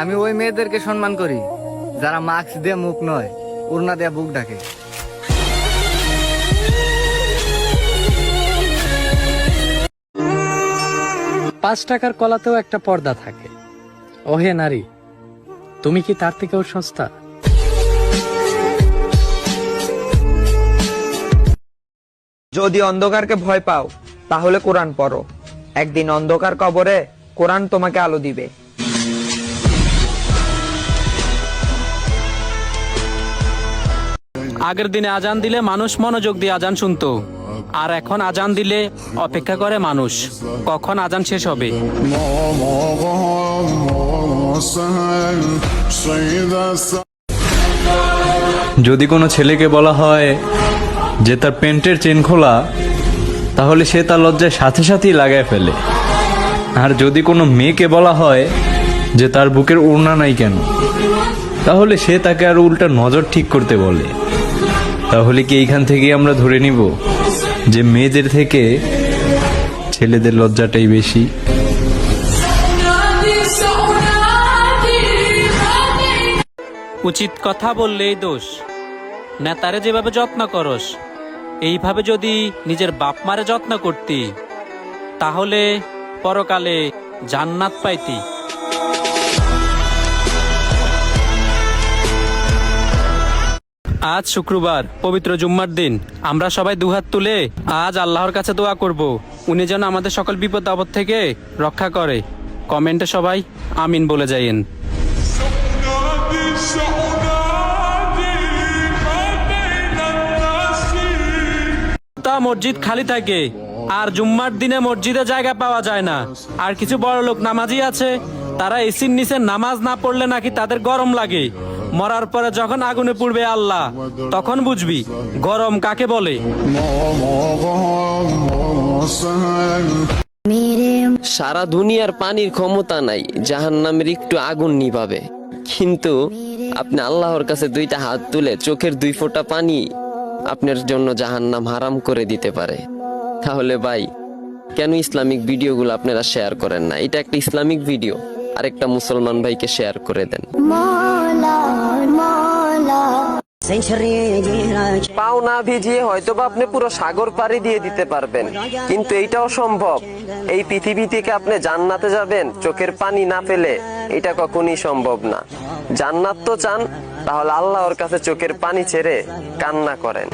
আমি ওই মেয়েদেরকে সম্মান করি যারা মাস্ক দিয়ে মুখ নয় উড়না দিয়ে বুক ডাকে। পাঁচ টাকার কলাতেও একটা পর্দা থাকে। ওহে নারী তুমি কি তার থেকেও সস্তা? যদি অন্ধকারকে ভয় পাও তাহলে কোরআন পড়ো। একদিন অন্ধকার কবরে কোরআন তোমাকে আলো দিবে। আগের দিনে আজান দিলে মানুষ মনোযোগ দিয়ে আজান শুনতো। আর এখন আজান দিলে অপেক্ষা করে মানুষ। কখন আজান শেষ হবে? যদি কোনো ছেলেকে বলা হয় যে তার প্যান্টের চেন খোলা, তাহলে সে তার লজ্জায় সাথে সাথেই লাগায় ফেলে। আর যদি কোনো মেয়েকে বলা হয় যে তার বুকের ওড়না নাই কেন, তাহলে সে তাকে আর উল্টা নজর ঠিক করতে বলে। তাহলে কি এইখান থেকে আমরা ধরে নিব যে মেয়েদের থেকে ছেলেদের লজ্জাটাই বেশি? উচিত কথা বললেই দোষ। নেতারে যেভাবে যত্ন করস, এইভাবে যদি নিজের বাপ মারে যত্ন করতি, তাহলে পরকালে জান্নাত পাইতি। আজ শুক্রবার, পবিত্র জুম্মার দিন। আমরা সবাই দুহাত তুলে আজ আল্লাহর কাছে দোয়া করব। উনি যেন আমাদের সকল বিপদ আপদ থেকে রক্ষা করে। কমেন্টে সবাই আমিন বলে যাইয়েন। মসজিদ খালি থাকে, আর জুম্মার দিনে মসজিদে জায়গা পাওয়া যায় না। আর কিছু বড় লোক নামাজি আছে, তারা এসির নিচে নামাজ না পড়লে নাকি তাদের গরম লাগে। মরার পরে যখন আগুনে পুড়বে আল্লাহ, তখন বুঝবি গরম কাকে বলে। সারা দুনিয়ার পানির ক্ষমতা নাই, জাহান্নামের একটু আগুন নিভাবে। কিন্তু আপনি আল্লাহর কাছে দুইটা হাত তুলে চোখের দুই ফোঁটা পানি আপনার জন্য জাহান্নাম হারাম করে দিতে পারে। তাহলে ভাই, কেন ইসলামিক ভিডিওগুলো আপনারা শেয়ার করেন না? এটা একটা ইসলামিক ভিডিও, আরেকটা মুসলমান ভাইকে শেয়ার করে দেন। পাও না ভিজিয়ে হয়তো বা আপনি পুরো সাগর পাড়ি দিয়ে দিতে পারবেন। কিন্তু এইটাও সম্ভব। এই পৃথিবী থেকে আপনি জান্নাতে যাবেন চোখের পানি না পেলে এটা কখনই সম্ভব না। জান্নাত তো চান তাহলে আল্লাহর কাছে চোখের পানি ছেড়ে কান্না করেন।